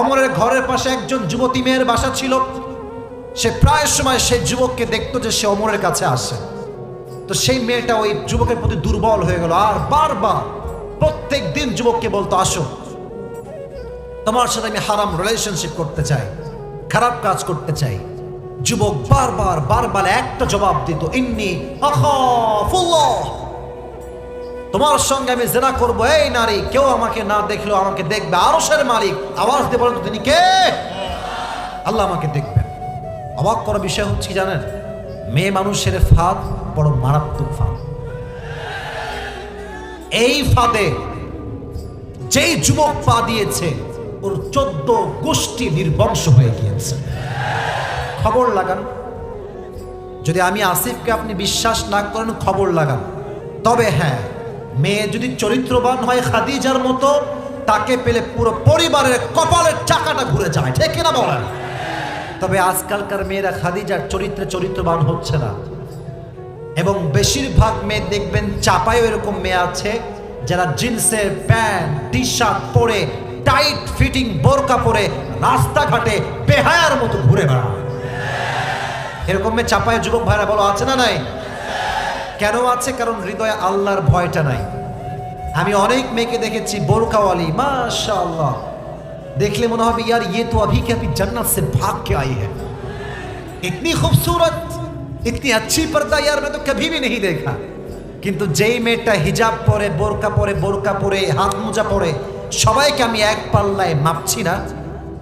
অমরের ঘরের পাশে একজন যুবতী মেয়ের বাসা ছিল। সে প্রায় সময় সেই যুবককে দেখতো যে সে অমরের কাছে আসে। তো সেই মেয়েটা ওই যুবকের প্রতি দুর্বল হয়ে গেল। আর বারবার প্রত্যেক দিন যুবককে বলতো, আসো। তোমার সাথে আমি হারাম রিলেশনশিপ করতে চাই, খারাপ কাজ করতে চাই। যুবক বারবার বারবার একটা জবাব দিত, ইন্নি আখাফুল্লাহ। তোমার সঙ্গে আমি জেনা করব, এই নারী, কেউ আমাকে না দেখলেও আমাকে দেখবে। আরশের মালিক, আওয়াজ দিয়ে বলেন তিনি কে? আল্লাহ আমাকে দেখবেন অবাক করা বিষয় হচ্ছে জানেন? মেয়ে মানুষের ফাঁদ বড় মারাত্মক ফাঁদ। এই ফাঁদে যেই যুবক পা দিয়েছে, ওর চোদ্দ গোষ্ঠী নির্বংশ হয়ে গিয়েছে। খবর লাগান। যদি আমি আসিফকে আপনি বিশ্বাস না করেন, খবর লাগান। তবে হ্যাঁ মেয়ে যদি চরিত্রবান হয় খাদিজার মতো, তাকে পেলে পুরো পরিবারের কপালের চাকাটা ঘুরে যায়, ঠিক কিনা বলেন? তবে আজকালকার মেয়েরা খাদিজার চরিত্রে চরিত্রবান হচ্ছে না। এবং বেশিরভাগ মেয়ে দেখবেন চাপায়ও এরকম মেয়ে আছে, যারা জিন্সের প্যান্ট টি শার্ট পরে, টাইট ফিটিং, বোরকা পরে রাস্তাঘাটে বেহায়ার মতো ঘুরে বেড়ায়। এরকম মেয়ে চাপায় যুবক ভাইরা বলো, আছে না নাই? কেন আছে? কারণ হৃদয়ে আল্লাহর ভয়টা নাই। আমি অনেক মেয়েকে দেখেছি, বোরকাওয়ালি মাশা আল্লাহ দেখলে মনে হবে, ইয়ার ইয়ে তো অভি কে জান্নাত সে ভাগ কে আই হ্যাঁ ইতনি খুবসুরত, ইতনি আচ্ছি পর্দা, ইয়ার মে তো কভি ভি নেই দেখা। কিন্তু যেই মেয়েটা হিজাব পরে, বোরকা পরে বোরকা পরে, হাত মোজা পরে, সবাইকে আমি এক পাল্লায় মাপছি না,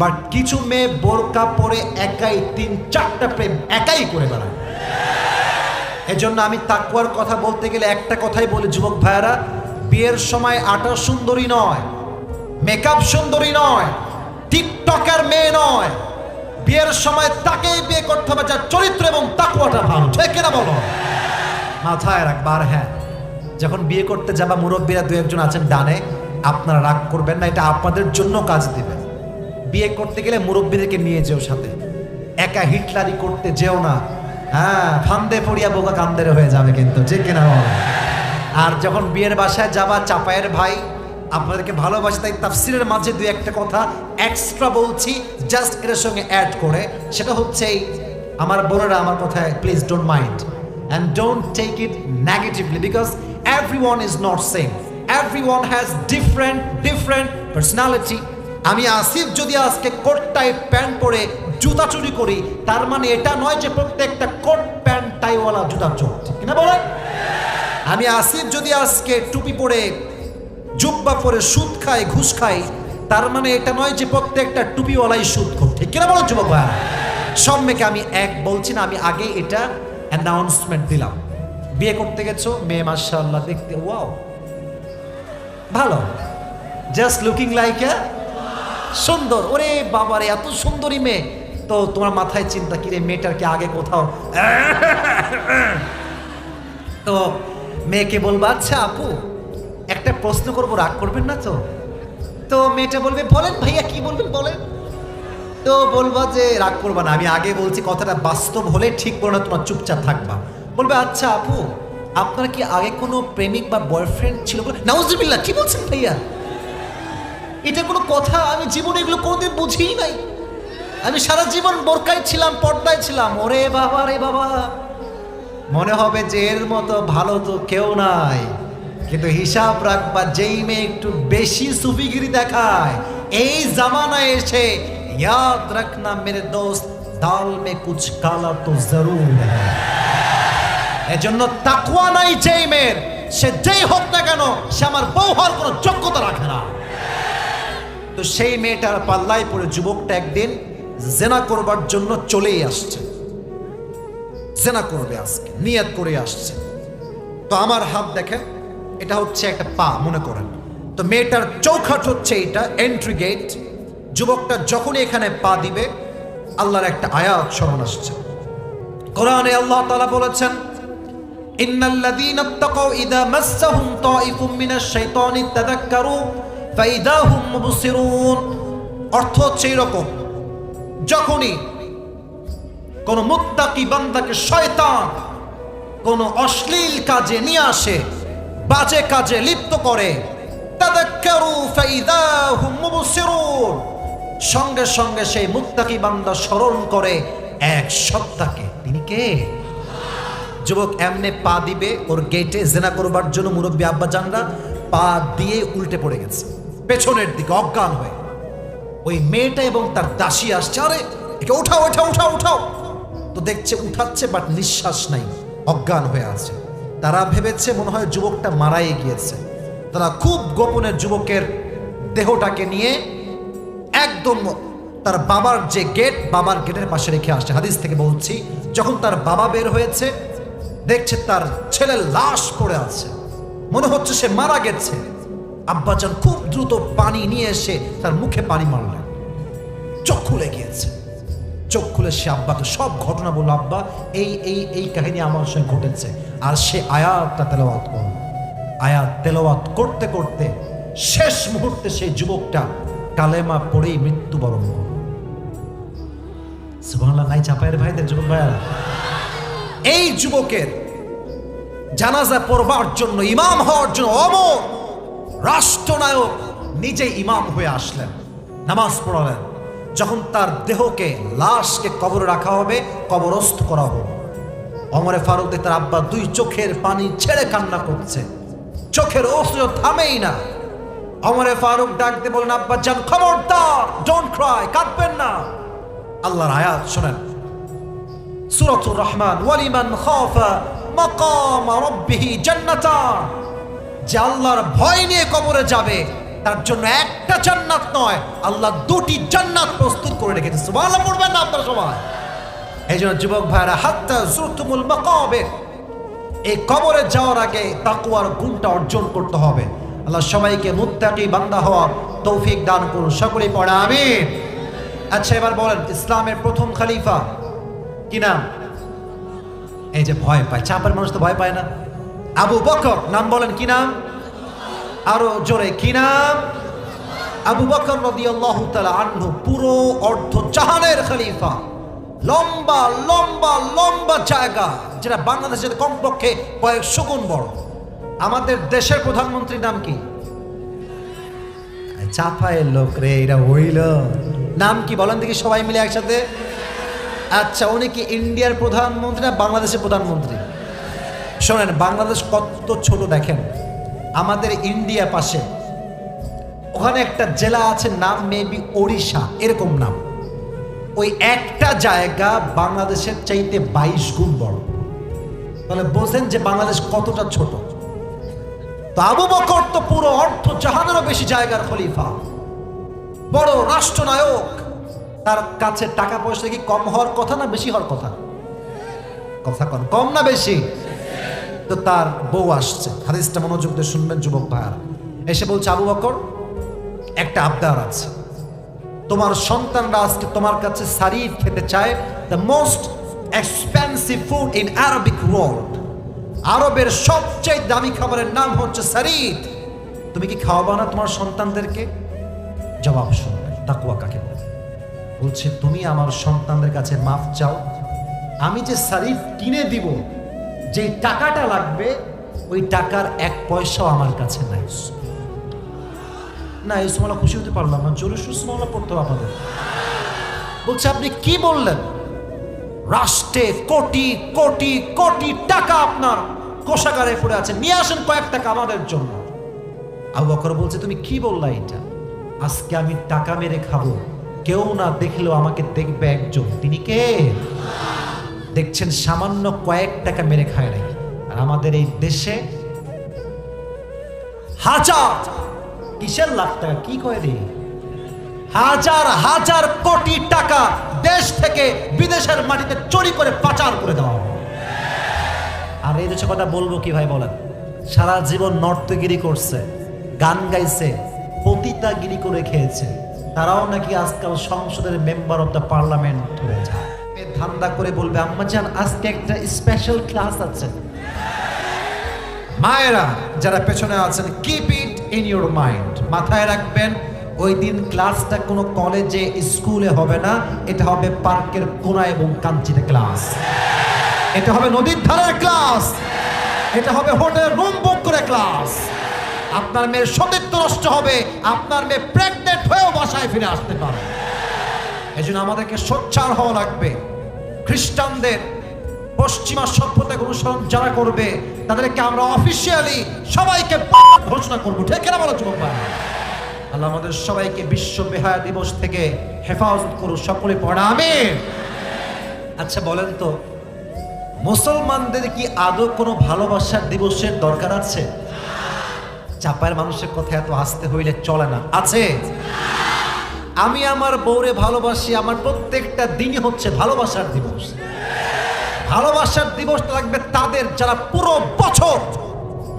বাট কিছু মেয়ে বোরকা পরে একাই তিন চারটা প্রেম একাই করে বেড়ায়। এজন্য আমি তাকুয়ার কথা বলতে গেলে একটা কথাই বলি, যুবক ভাইয়ারা, বিয়ের সময় আটা সুন্দরী নয় মেকআপ সুন্দরী নয়, টিকটকার মেয়ে নয়, বিয়ের সময় তাকেই বিয়ে করতে হবে যার চরিত্র এবং তাকুয়াটা ভালো, ঠিক কিনা বলো? মাথায় রাখবার হ্যাঁ যখন বিয়ে করতে যাবা, মুরব্বীরা দু একজন আছেন ডানে, আপনারা রাগ করবেন না, এটা আপনাদের জন্য কাজ দিবে। বিয়ে করতে গেলে মুরব্বীদেরকে নিয়ে যেও সাথে, একা হিটলারি করতে যেও না হ্যাঁ ফান্দে পড়িয়া বোকা কান্দের হয়ে যাবে কিন্তু যে কিনা? আর যখন বিয়ের বাসায় যাবা, চাপায়ের ভাই আপনাদেরকে ভালোবাসি, তাই তাফসিরের মাঝে দুই একটা কথা এক্সট্রা বলছি জাস্ট এর সঙ্গে অ্যাড করে। সেটা হচ্ছে আমার বোনেরা আমার কথায় please don't mind and don't take it negatively because every one is not same every one has different different personality আমি আসিফ যদি আজকে কোট টাইপ প্যান্ট পরে জুতা চুরি করি, তার মানে এটা নয় যে প্রত্যেকটা কোট, প্যান্ট, টাইওয়ালা জুতা চোর ঠিক না বলেন? আমি আসিফ যদি আজকে টুপি পরে, জুব্বা পরে সুদ খাই ঘুষ খাই তার মানে এটা নয় যে প্রত্যেকটা টুপিওয়ালাই সুদ খোর। ঠিক কিনা বলো যুবক ভাই? সব মেয়েকে আমি এক বলছি না, আমি আগে এটা অ্যানাউন্সমেন্ট দিলাম। বিয়ে করতে গেছো? মেয়ে, মাশাআল্লাহ, দেখতে ওয়াও ভালো। জাস্ট লুকিং লাইক সুন্দর। ওরে বাবারে, এত সুন্দরী মেয়ে। তো তোমার মাথায় চিন্তা কিরে মেয়েটার কি আগে কোথাও? তো মেয়েকে বলব আচ্ছা আপু, একটা প্রশ্ন করব, রাগ করবেন না তো? তো মেয়েটা বলবে, বলেন ভাইয়া, কি বলবেন, বলেন? তো বলব যে, রাগ করবা না, আমি আগে বলছি, কথাটা বাস্তব হলে ঠিক বলো না, তোমার চুপচাপ থাকবা। বলবে আচ্ছা আপু, আপনার কি আগে কোনো প্রেমিক বা বয়ফ্রেন্ড ছিল নাউজুবিল্লাহ, কি বলছেন ভাইয়া? এটা কোনো কথা, আমি জীবনে এগুলো কোনোদিন বুঝিই নাই। আমি সারা জীবন বোরকায় ছিলাম, পর্দায় ছিলাম। ওরে বাবা, রে বাবা। মনে হবে যে এর মতো ভালো তো কেউ নাই। কিন্তু হিসাব রাখবা, যেই মেয়ে একটু বেশি সুফিগিরি দেখায়, এই জামানায় এসে ইয়াদ রাখনা মেরে দোস্ত, দাল মে কুছ কালা তো জরুর এজন্য তাকুয়া নাই যেই মেয়ের। সে যেই হোক না কেন, সে আমার বউ হওয়ার কোনো যোগ্যতা রাখে না। তো সেই মেয়েটার পাল্লায় পড়ে যুবকটা একদিন জেনা করবার জন্য চলেই আসছে। জেনা করবে আজকে, নিয়ত করে আসছে। তো আমার হাত দেখেন, এটা হচ্ছে একটা পা, মনে করেন। তো মেয়েটার চৌখাট হচ্ছে এটা এন্ট্রি গেট যুবকটা যখনই এখানে পা দিবে, আল্লাহর একটা আয়াত স্মরণ আসছে। কোরআনে আল্লাহ তালা বলেছেন, ইন্নাল্লাযীনা ইত্তাকাউ ইযা মাসসাহুম তাইফুম মিনাশ শাইতানি ফাইদা হুম মুবসিরুন। অর্থ হচ্ছে এরকম যখনই কোন মুত্তাকি বান্দাকে শয়তান কোন অশ্লীল কাজে নিয়ে আসে, বাজে কাজে লিপ্ত করে সঙ্গে সঙ্গে সেই মুত্তাকি বান্দা স্মরণ করে এক সত্তাকে তিনি কে? যুবক এমনে পা দিবে, ওর গেটে জেনা করবার জন্য মুরব্বী আব্বা জানরা পা দিয়ে উল্টে পড়ে গেছে। পেছনের দিকে অজ্ঞান হয়ে। ওই মেয়েটা এবং তার দাসী আসছে। আরে, একে উঠাও উঠাও উঠাও উঠাও। তো দেখছে, উঠাচ্ছে বাট নিঃশ্বাস নাই, অজ্ঞান হয়ে আছে। তারা ভেবেছে, মনে হয় যুবকটা মারাই গিয়েছে। তারা খুব গোপনে যুবকের দেহটাকে নিয়ে একদম তার বাবার যে গেট বাবার গেটের পাশে রেখে আসছে। হাদিস থেকে বলছি, যখন তার বাবা বের হয়েছে, দেখছে তার ছেলের লাশ পড়ে আছে। মনে হচ্ছে সে মারা গেছে। আব্বাজান খুব দ্রুত পানি নিয়ে এসে তার মুখে পানি মারলেন। চোখ খুলে গিয়েছে। চোখ খুলে সে আব্বাকে সব ঘটনা বলল, আব্বা, এই এই এই কাহিনী আমার সঙ্গে ঘটেছে। আর সে আয়াতটা তেলাওয়াত করল। আয়াত তেলাওয়াত করতে করতে শেষ মুহূর্তে সেই যুবকটা কালেমা পড়েই মৃত্যুবরণ করল। সুবহানাল্লাহ, নাই চাপায়ের ভাইদের যুবক ভাইয়ারা। এই যুবকের জানাজা পড়বার জন্য, ইমাম হওয়ার জন্য অমর রাষ্ট্রনায়ক নিজে ইমাম হয়ে আসলেন। নামাজ পড়ালেন। যখন তার দেহকে, লাশকে কবরে রাখা হবে, কবরস্থ করা হবে। অমরে ফারুক তার আব্বা দুই চোখের পানি ছেড়ে কান্না করছে। চোখের অশ্রু থামেই না। অমরে ফারুক ডাকতে বলেন, আব্বা যান, খবরদার ডোন্ট ক্রাই কাঁদবেন না। আল্লাহর আয়াত শোনেন। সুরতুর রহমান, ওয়ালিমান খাফা মাকাম রাব্বিহি জান্নাতান। যে আল্লাহর ভয় নিয়ে কবরে যাবে, তার জন্য একটা জান্নাত নয়, আল্লাহ দুটি জান্নাত প্রস্তুত করে রেখেছে। সুবহানাল্লাহ পড়বেন না আপনারা সবাই? এই জন্য যুবক ভাইরা হাত্তা জুরতুমুল মাকাবির। এই কবরে যাওয়ার আগে তাকুয়ার গুণটা অর্জন করতে হবে। আল্লাহ সবাইকে মুত্তাকি বান্দা হওয়ার তৌফিক দান করুন। সকলেই পড়ে, আমিন। আচ্ছা এবার বলেন, ইসলামের প্রথম খলিফা কি নাম? এই যে ভয় পায় চাপের মানুষ তো ভয় পায় না। আবু বকর, নাম বলেন কি নাম? আরও জোরে, কি নাম? আবু বকর রাদিয়াল্লাহু তাআলা আনহু, পুরো অর্ধ জাহানের খলিফা। লম্বা লম্বা লম্বা জায়গা, যেটা বাংলাদেশের কমপক্ষে কয়েকশো গুণ বড়। আমাদের দেশের প্রধানমন্ত্রীর নাম কি? চাপায়ের লোক রে এটা হইল। নাম কি বলেন দেখি সবাই মিলে একসাথে। আচ্ছা উনি কি ইন্ডিয়ার প্রধানমন্ত্রী না বাংলাদেশের প্রধানমন্ত্রী? শোনেন, বাংলাদেশ কত ছোট দেখেন। আমাদের ইন্ডিয়া পাশে। ওখানে একটা জেলা আছে, নাম মেবি ওড়িশা, এরকম নাম। ওই একটা জায়গা বাংলাদেশের চাইতে বাইশ গুণ বড়। তাহলে বোঝেন যে বাংলাদেশ কতটা ছোট। তো আবু বকর তো পুরো অর্থ জাহানেরও বেশি জায়গার খলিফা। বড় রাষ্ট্রনায়ক। তার কাছে টাকা পয়সা কি কম হওয়ার কথা না বেশি হওয়ার কথা? কথা কম না বেশি? তো তার বউ আসছে। হাদিসটা মনোযোগ দিয়ে শুনবেন, যুবক ভাইয়ার। এসে বলছে, আবু বকর, একটা আবদার আছে। তোমার সন্তানরা আজকে তোমার কাছে সারিফ খেতে চায় the most expensive food in Arabic world আরবের সবচেয়ে দামি খাবারের নাম হচ্ছে সারিদ তুমি কি খাওয়াবা না তোমার সন্তানদেরকে? জবাব শুনবে তাকুয়া কাকে বলছে, তুমি আমার সন্তানদের কাছে মাফ চাও। আমি যে সারিফ কিনে দিব যে টাকাটা লাগবে, ওই টাকার এক পয়সাও আমার কাছে নাই। না, এই সময় খুশি হতে পারলাম না। জোরে সুসমলা পড়তে হবে আপনাদের বলছে, আপনি কি বললেন? রাষ্ট্রে কোটি কোটি কোটি টাকা আপনার কোষাগারে পড়ে আছে। নিয়ে আসেন কয়েক টাকা আমাদের জন্য। আবু বকর বলছে, তুমি কি বললা এটা? আজকে আমি টাকা মেরে খাব। কেউ না দেখলেও আমাকে দেখবে একজন। তিনি কে? দেখছেন সামান্য কয়েক টাকা মেরে খায় নাই। আর আমাদের এই দেশে হাজার, কিসের লাখ টাকা? কি কয় রে? হাজার হাজার কোটি টাকা দেশ থেকে বিদেশের মাটিতে চুরি করে পাচার করে দেওয়া আর এই দেশে কথা বলব কি ভাই বলেন? সারা জীবন নর্তগিরি করছে, গান গাইছে, পতিতাগিরি করে খেয়েছে। তারাও নাকি আজকাল সংসদের মেম্বার অফ দ্য পার্লামেন্ট হয়ে যায়। ধান্দা করে বলবে, আম্মা আজকে একটা স্পেশাল ক্লাস আছে। মায়েরা যারা পেছনে আছেন keep it in your mind মাথায় রাখবেন, ওই দিন ক্লাসটা কোনো কলেজে স্কুলে হবে না। এটা হবে পার্কের কোনা এবং কাঞ্চিতে ক্লাস এটা হবে নদীর ধারের ক্লাস এটা হবে হোটেল রুম বুক করে ক্লাস আপনার মেয়ের সতীত্ব নষ্ট হবে, আপনার মেয়ে প্রেগনেন্ট হয়েও বাসায় ফিরে আসতে পারে। এই জন্য আমাদেরকে সোচ্চার হওয়া লাগবে। খ্রিস্টানদের পশ্চিমা সভ্যতাকে অনুসরণ যারা করবে, তাদেরকে আমরা অফিসিয়ালি সবাইকে ঘোষণা করব। ঠিক কিনা বলো ভাই? আল্লাহ আমাদের সবাইকে বিশ্ব বেহায়া দিবস থেকে হেফাজত করুন সকলে পড়া, আমিন। আচ্ছা বলেন তো, মুসলমানদের কি আদৌ কোনো ভালোবাসার দিবসের দরকার আছে? চাপায়ের মানুষের কথা এত আসতে হইলে চলে না। আছে? আমি আমার বউরে ভালোবাসি, আমার প্রত্যেকটা দিনই হচ্ছে ভালোবাসার দিবস। ভালোবাসার দিবস লাগবে তাদের যারা পুরো বছর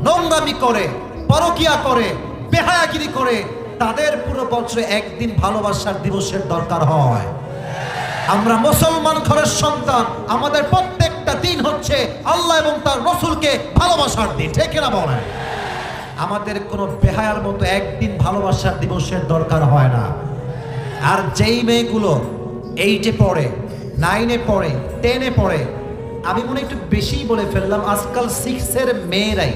নোংরামি করে, পরকিয়া করে, বেহায়াগিরি করে, তাদের পুরো বছরে একদিন ভালোবাসার দিবসের দরকার হয়। আমরা মুসলমান ঘরের সন্তান, আমাদের প্রত্যেকটা দিন হচ্ছে আল্লাহ এবং তার রসুলকে ভালোবাসার দিন, ঠিক না বলেন? আমাদের কোনো বেহায়ার মতো একদিন ভালোবাসার দিবসের দরকার হয় না। আর যেই মেয়েগুলো এইটে পড়ে নাইনে পড়ে টেনে পড়ে, আমি মনে একটু বেশিই বলে ফেললাম, আজকাল সিক্সের মেয়েরাই।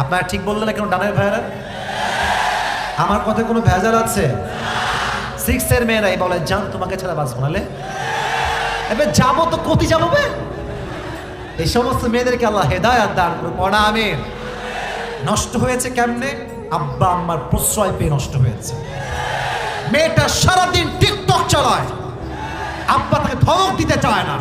আপনারা ঠিক বললেন কেন, ডানের ভাইয়েরা? আমার কথায় কোনো ভেজাল আছে? সিক্সের মেয়েরাই বলে জান তোমাকে ছাড়া বাঁচবো নালে এবার যাব তো কতি যাব এই সমস্ত মেয়েদেরকে আল্লাহ হেদায়াত দান করুন পড়া আমিন নষ্ট হয়েছে কেমনে? আব্বা আম্মার প্রশ্রয় পেয়ে নষ্ট হয়েছে। মেয়েটা সারাদিন টিকটক চালায়। আব্বা তাকে ধমক দিতে চায় না।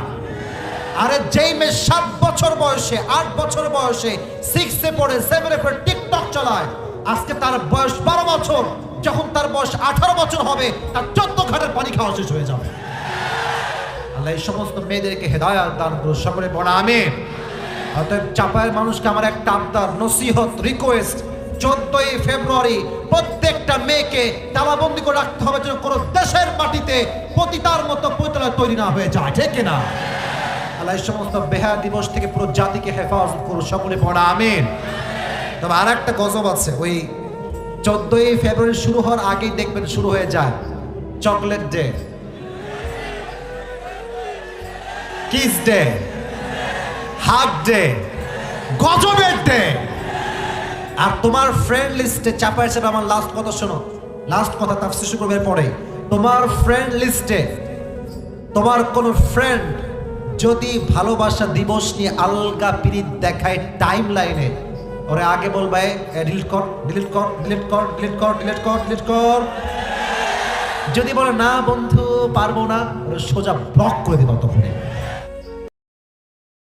আরে যেই মেয়ে সাত বছর বয়সে, আট বছর বয়সে সিক্সে পড়ে সেভেনে পড়ে টিকটক চালায়, আজকে তার বয়স বারো বছর, যখন তার বয়স আঠারো বছর হবে, তার চোদ্দ ঘাটের পানি খাওয়া শেষ হয়ে যাবে। আল্লাহ এই সমস্ত মেয়েদেরকে হেদায়াত দান সকলে পড়া আমিন। অতএব চাপায়ের মানুষকে আমার একটা আবদার, নসিহত রিকোয়েস্ট চোদ্দই ফেব্রুয়ারি প্রত্যেকটা মেয়েকে তালাবন্দি করে রাখতে হবে যেন কোনো দেশের মাটিতে পতিতার মতো পৈতলা তৈরি না হয়ে যায়, ঠিক না এই সমস্ত বেহা দিবস থেকে পুরো জাতিকে হেফাজত করুন সকলে পড়া, আমিন। তবে আর একটা গজব আছে, ওই চোদ্দই ফেব্রুয়ারি শুরু হওয়ার আগেই দেখবেন শুরু হয়ে যায়, chocolate day. Kiss day. Half day. গজবের ডে। আর তোমার ফ্রেন্ড লিস্টে চাপা আমার লাস্ট কথা, শোনো। লাস্ট কথা, তাফসির শুক্রবার পরে। তোমার ফ্রেন্ড লিস্টে তোমার কোন ফ্রেন্ড যদি ভালোবাসা দিবস নিয়ে আলগা পিরিত দেখায় টাইম লাইনে ওরে আগে বলবে ডিলিট কর ডিলিট কর ডিলিট কর ডিলিট কর ডিলিট কর ডিলিট কর। যদি বলে, না বন্ধু, পারব না সোজা ব্লক করে দেবো তখন